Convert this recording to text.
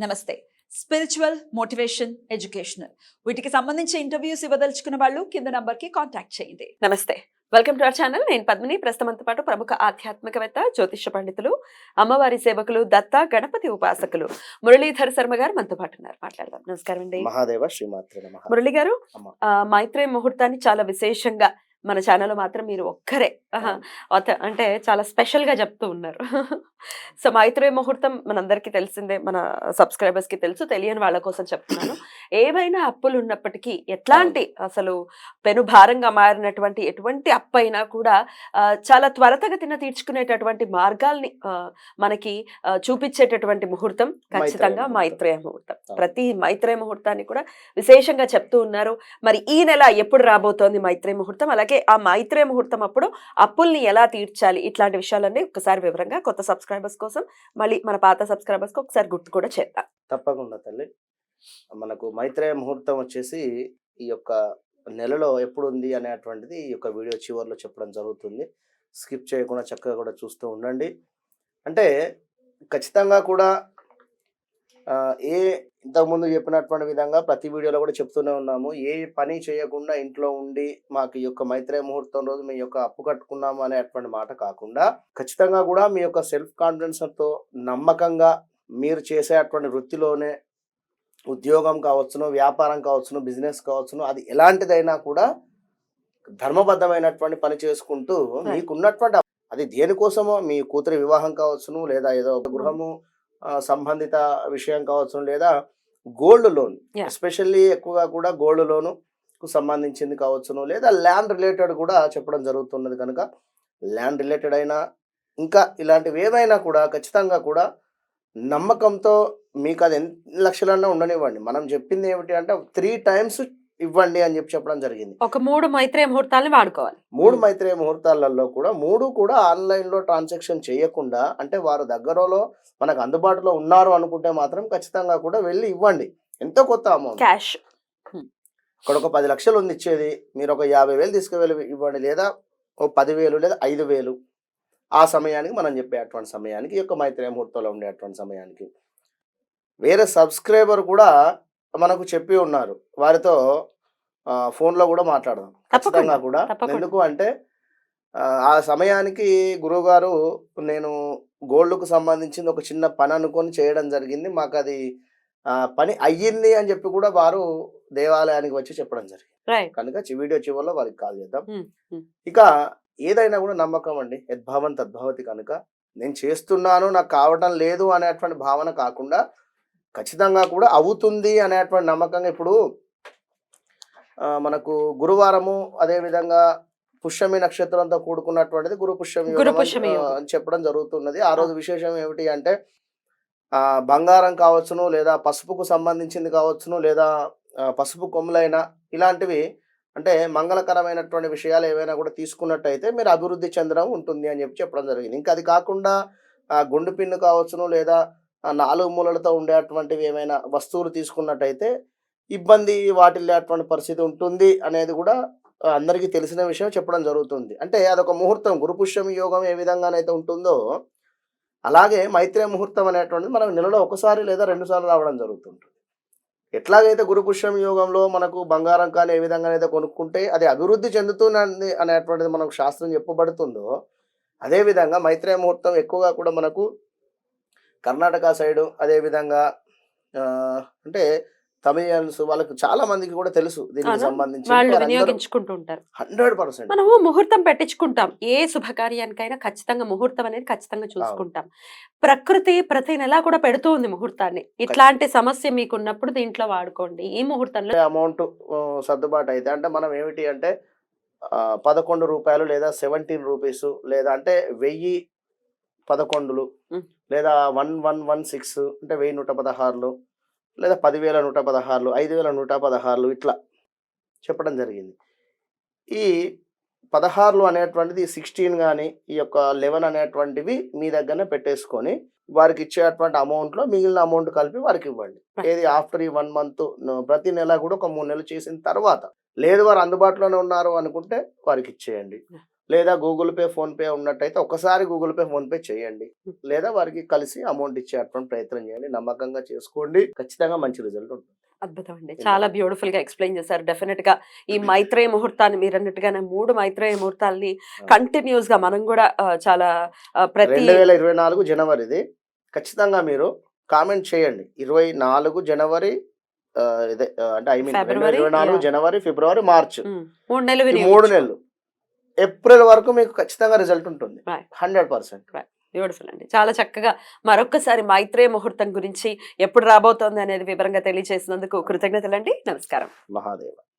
నమస్తే. Spiritual motivation educational వీటికి సంబంధించి ఇంటర్వ్యూస్ ఇవ్వదలుచుకున్న వాళ్ళు కింద నంబర్కి కాంటాక్ట్ చేయండి. నమస్తే. వెల్కమ్ టు అవర్ ఛానల్ నేను పద్మిని. ప్రస్తుతంతో పాటు ప్రముఖ ఆధ్యాత్మికవేత్త జ్యోతిష పండితులు అమ్మవారి సేవకులు దత్త గణపతి ఉపాసకులు మురళీధర్ శర్మ గారు మనతో పాటు ఉన్నారు. మాట్లాడదాం. నమస్కారం అండి. మహాదేవ శ్రీమాత్రి నమ. మురళి గారు మైత్రేయ ముహూర్తాన్ని చాలా విశేషంగా మన ఛానల్లో మాత్రం మీరు ఒక్కరే. అంటే చాలా స్పెషల్గా చెప్తూ ఉన్నారు. సో మైత్రేయ ముహూర్తం మనందరికీ తెలిసిందే. మన సబ్స్క్రైబర్స్కి తెలుసు. తెలియని వాళ్ళ కోసం చెప్తున్నాను. ఏవైనా అప్పులు ఉన్నప్పటికీ ఎట్లాంటి అసలు పెను భారంగా మారినటువంటి ఎటువంటి అప్పు అయినా కూడా చాలా త్వరతగతిన తీర్చుకునేటటువంటి మార్గాల్ని మనకి చూపించేటటువంటి ముహూర్తం ఖచ్చితంగా. మైత్రేయ ముహూర్తం. ప్రతి మైత్రేయ ముహూర్తాన్ని కూడా విశేషంగా చెప్తూ ఉన్నారు. మరి ఈ నెల ఎప్పుడు రాబోతోంది మైత్రేయ ముహూర్తం? అలాగే ఆ మైత్రే ముహూర్తం అప్పుడు అప్పుల్ని ఎలా తీర్చాలి? ఇట్లాంటి విషయాలన్నీ ఒకసారి వివరంగా కొత్త సబ్స్క్రైబర్స్ కోసం మళ్ళీ మన పాత సబ్స్క్రైబర్స్కి ఒకసారి గుర్తు కూడా చేద్దాం. తప్పకుండా తల్లి. మనకు మైత్రేయ ముహూర్తం వచ్చేసి ఈ యొక్క నెలలో ఎప్పుడు ఉంది అనేటువంటిది ఈ యొక్క వీడియో చివరిలో చెప్పడం జరుగుతుంది. స్కిప్ చేయకుండా చక్కగా కూడా చూస్తూ ఉండండి. అంటే ఖచ్చితంగా కూడా ఏ ఇంతకుముందు చెప్పినటువంటి విధంగా ప్రతి వీడియోలో కూడా చెప్తూనే ఉన్నాము. ఏ పని చేయకుండా ఇంట్లో ఉండి మాకు ఈ యొక్క మైత్రేయ ముహూర్తం రోజు మీ యొక్క అప్పు కట్టుకున్నాము అనేటువంటి మాట కాకుండా ఖచ్చితంగా కూడా మీ యొక్క సెల్ఫ్ కాన్ఫిడెన్స్తో నమ్మకంగా మీరు చేసేటువంటి వృత్తిలోనే ఉద్యోగం కావచ్చును వ్యాపారం కావచ్చును బిజినెస్ కావచ్చును అది ఎలాంటిదైనా కూడా ధర్మబద్ధమైనటువంటి పని చేసుకుంటూ మీకు ఉన్నటువంటి అది దేనికోసమో మీ కూతురి వివాహం కావచ్చును లేదా ఏదో ఒక గృహము ఆ, సంబంధిత విషయం కావచ్చును లేదా గోల్డ్ లోన్. ఎస్పెషల్లీ ఎక్కువగా కూడా గోల్డ్ లోను కు సంబంధించింది కావచ్చును లేదా ల్యాండ్ రిలేటెడ్ కూడా చెప్పడం జరుగుతున్నది కనుక ల్యాండ్ రిలేటెడ్ అయినా ఇంకా ఇలాంటివి ఏవైనా కూడా ఖచ్చితంగా కూడా నమ్మకంతో మీకు అది ఎన్ని లక్షలన్నా ఉండనివ్వండి మనం చెప్పింది ఏమిటి అంటే త్రీ టైమ్స్ ఇవ్వండి అని చెప్పి చెప్పడం జరిగింది. ఒక మూడు మైత్రేయ ముహూర్తాలని వాడుకోవాలి. మూడు మైత్రేయ ముహూర్తాలలో కూడా మూడు కూడా ఆన్లైన్లో ట్రాన్సాక్షన్ చేయకుండా అంటే వారు దగ్గరలో మనకు అందుబాటులో ఉన్నారు అనుకుంటే మాత్రం ఖచ్చితంగా కూడా వెళ్ళి ఇవ్వండి. ఎంతో కొత్త అమౌంట్? క్యాష్. ఇక్కడ ఒక పది లక్షలు ఉంది ఇచ్చేది. మీరు ఒక యాభై వేలు తీసుకువెళ్ళి ఇవ్వండి లేదా ఓ పదివేలు లేదా ఐదు వేలు. ఆ సమయానికి మనం చెప్పేటువంటి సమయానికి ఈ యొక్క మైత్రేయ ముహూర్తంలో ఉండేటువంటి సమయానికి. వేరే సబ్స్క్రైబర్ కూడా మనకు చెప్పి ఉన్నారు. వారితో ఫోన్లో కూడా మాట్లాడదాం. ఖచ్చితంగా కూడా. ఎందుకు అంటే ఆ, సమయానికి గురువుగారు నేను గోల్డ్కు సంబంధించింది ఒక చిన్న పని అనుకొని చేయడం జరిగింది. మాకు అది పని అయ్యింది అని చెప్పి కూడా వారు దేవాలయానికి వచ్చి చెప్పడం జరిగింది. కనుక వీడియో చివరిలో వారికి కాల్ చేద్దాం. ఇక ఏదైనా కూడా నమ్మకం అండి. యద్భావం తద్భవతి కనుక నేను చేస్తున్నాను నాకు కావటం లేదు అనేటువంటి భావన కాకుండా ఖచ్చితంగా కూడా అవుతుంది అనేటువంటి నమ్మకంగా ఇప్పుడు మనకు గురువారము అదే విధంగా పుష్యమి నక్షత్రంతో కూడుకున్నటువంటిది గురు పుష్యమి అని, చెప్పడం జరుగుతున్నది. ఆ రోజు విశేషం ఏమిటి అంటే ఆ, బంగారం కావచ్చును లేదా పసుపుకు సంబంధించింది కావచ్చును లేదా పసుపు కొమ్ములైన ఇలాంటివి అంటే మంగళకరమైనటువంటి విషయాలు ఏవైనా కూడా తీసుకున్నట్టయితే మీరు అభివృద్ధి చెందడం ఉంటుంది అని చెప్పి చెప్పడం జరిగింది. ఇంకా అది కాకుండా గుండు పిన్ను కావచ్చును లేదా నాలుగు మూలలతో ఉండేటువంటివి ఏమైనా వస్తువులు తీసుకున్నట్టయితే ఇబ్బంది వాటిల్లేటువంటి పరిస్థితి ఉంటుంది అనేది కూడా అందరికీ తెలిసిన విషయం చెప్పడం జరుగుతుంది. అంటే అదొక ముహూర్తం గురుపుష్యమి యోగం ఏ విధంగానైతే ఉంటుందో అలాగే మైత్రేయ ముహూర్తం అనేటువంటిది మనకు నెలలో ఒకసారి లేదా రెండుసార్లు రావడం జరుగుతుంటుంది. ఎట్లాగైతే గురుపుష్యం యోగంలో మనకు బంగారం కానీ ఏ విధంగానైతే కొనుక్కుంటే అది అభివృద్ధి చెందుతున్నది అనేటువంటిది మనకు శాస్త్రం చెప్పబడుతుందో అదేవిధంగా మైత్రే ముహూర్తం ఎక్కువగా కూడా మనకు కర్ణాటక సైడు అదేవిధంగా అంటే తమిళన్స్ వాళ్ళకి చాలా మందికి కూడా తెలుసు దీనికి? సంబంధించి. వాళ్ళు వినియోగించుకుంటూ ఉంటారు. Hundred percent. మనము ముహూర్తం పెట్టించుకుంటాం. ఏ శుభకార్యానికైనా ఖచ్చితంగా ముహూర్తం అనేది ఖచ్చితంగా చూసుకుంటాం. ప్రకృతి ప్రతి నెల కూడా పెడుతూ ఉంది ముహూర్తాన్ని. ఇట్లాంటి సమస్య మీకు ఉన్నప్పుడు దీంట్లో వాడుకోండి. ఈ ముహూర్తంలో అమౌంట్ సర్దుబాటు అయితే అంటే మనం ఏమిటి అంటే పదకొండు రూపాయలు లేదా సెవెంటీన్ రూపీస్ లేదా అంటే వెయ్యి పదకొండులు. లేదా వన్ వన్ వన్ సిక్స్ అంటే వెయ్యి నూట పదహారులు లేదా పదివేల నూట పదహారులు ఐదు వేల నూట పదహారులు ఇట్లా చెప్పడం జరిగింది ఈ పదహారులు అనేటువంటిది సిక్స్టీన్ కానీ ఈ యొక్క లెవెన్ అనేటువంటివి మీ దగ్గరనే పెట్టేసుకొని వారికి ఇచ్చేటువంటి అమౌంట్లో మిగిలిన అమౌంట్ కలిపి వారికి ఇవ్వండి. ఏది ఆఫ్టర్ ఈ వన్ మంత్ ప్రతి నెల కూడా ఒక మూడు నెలలు చేసిన తర్వాత లేదు వారు అందుబాటులోనే ఉన్నారు అనుకుంటే వారికి ఇచ్చేయండి. లేదా గూగుల్ పే ఫోన్ పే ఉన్నట్టయితే ఒకసారి గూగుల్ పే ఫోన్ పే చేయండి. లేదా వారికి కలిసి అమౌంట్ ఇచ్చేటువంటి ప్రయత్నం చేయండి. నమ్మకంగా చేసుకోండి. ఖచ్చితంగా మంచి రిజల్ట్ ఉంటుంది. అద్భుతం అండి. చాలా బ్యూటిఫుల్గా ఎక్స్ప్లెయిన్ చేశారు. డెఫినెట్గా ఈ మైత్రేయ ముహూర్తాన్ని మీరు అన్నట్టుగానే మూడు మైత్రేయ ముహూర్తాల్ని కంటిన్యూస్గా మనం కూడా చాలా ప్రతి రెండు వేల ఇరవై నాలుగు జనవరిది ఖచ్చితంగా మీరు కామెంట్ చేయండి. ఇరవై నాలుగు జనవరి అంటే ఐ మీన్ ఇరవై నాలుగు. జనవరి ఫిబ్రవరి మార్చ్. మూడు నెలలు మూడు. నెలలు. ఏప్రిల్ వరకు మీకు ఖచ్చితంగా రిజల్ట్ ఉంటుంది. Hundred percent. బ్యూటిఫుల్ అండి. చాలా చక్కగా మరొక్కసారి మైత్రేయ ముహూర్తం గురించి ఎప్పుడు రాబోతోంది అనేది వివరంగా తెలియజేసినందుకు కృతజ్ఞతలండి. నమస్కారం. మహాదేవ.